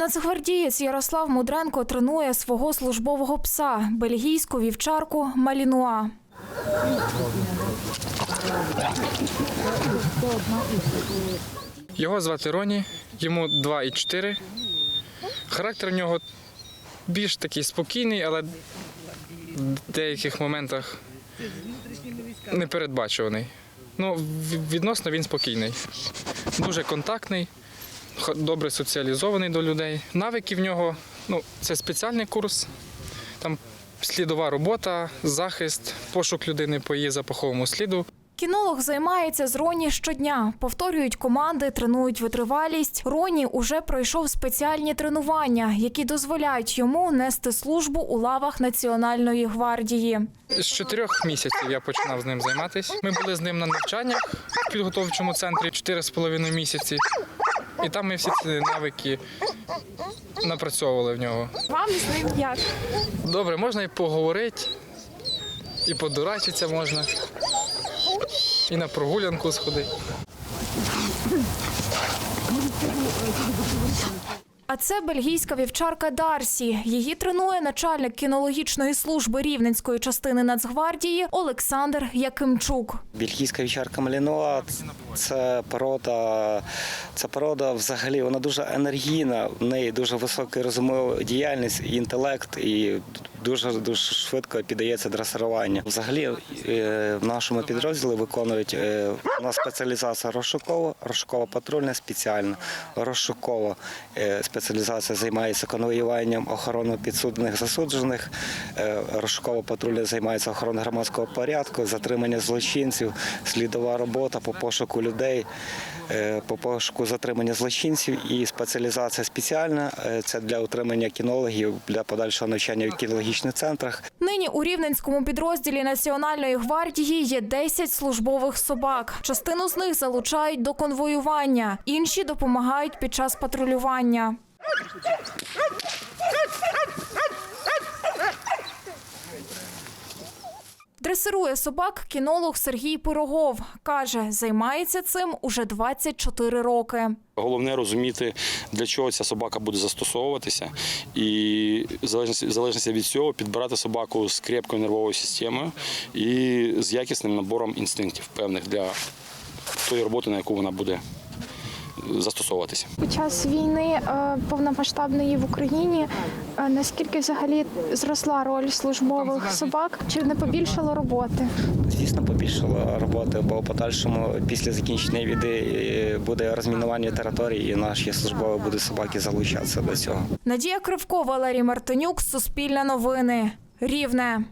Нацгвардієць Ярослав Мудренко тренує свого службового пса бельгійську вівчарку Малінуа. Його звати Роні, йому 2 і 4. Характер в нього більш такий спокійний, але в деяких моментах непередбачуваний. Ну, відносно він спокійний. Дуже контактний, добре соціалізований до людей. Навики в нього ну, це спеціальний курс, там слідова робота, захист, пошук людини по її запаховому сліду. Кінолог займається з Роні щодня. Повторюють команди, тренують витривалість. Роні уже пройшов спеціальні тренування, які дозволяють йому нести службу у лавах Національної гвардії. З чотирьох місяців я починав з ним займатися. Ми були з ним на навчаннях в підготовчому центрі чотири з половиною місяці. І там ми всі ці навики напрацьовували в нього. Вам з ним як? Добре, можна і поговорити, і подурачитися можна, і на прогулянку сходити. А це бельгійська вівчарка Дарсі. Її тренує начальник кінологічної служби рівненської частини Нацгвардії Олександр Якимчук. Бельгійська вівчарка Малінуа це порода, це порода взагалі вона дуже енергійна, в неї дуже висока розумовий діяльність, і інтелект і дуже дуже швидко піддається дресируванню. Взагалі е, в нашому підрозділі виконують е, у нас спеціалізація розшукова, розшукова патрульна спеціальна, розшукова е, спеціалізація займається конвоюванням охорони підсудних засуджених. Розшукова патрульна займається охороною громадського порядку, затримання злочинців, слідова робота по пошуку людей, по пошуку затримання злочинців і спеціалізація спеціальна це для утримання кінологів для подальшого навчання в кінологічних центрах. Нині у рівненському підрозділі Національної гвардії є 10 службових собак. Частину з них залучають до конвоювання, інші допомагають під час патрулювання. Дресирує собак кінолог Сергій Пирогов. Каже, займається цим уже 24 роки. Головне розуміти, для чого ця собака буде застосовуватися, і в залежності, від цього підбирати собаку з крепкою нервовою системою і з якісним набором інстинктів певних для тої роботи, на яку вона буде застосовуватися. Під час війни е, повномасштабної в Україні е, наскільки взагалі зросла роль службових собак? Чи не побільшало роботи? Звісно, побільшало роботи, бо в подальшому після закінчення війни е, буде розмінування території, і наші службові будуть собаки залучатися до цього. Надія Кривко, Валерій Мартинюк, Суспільне новини. Рівне.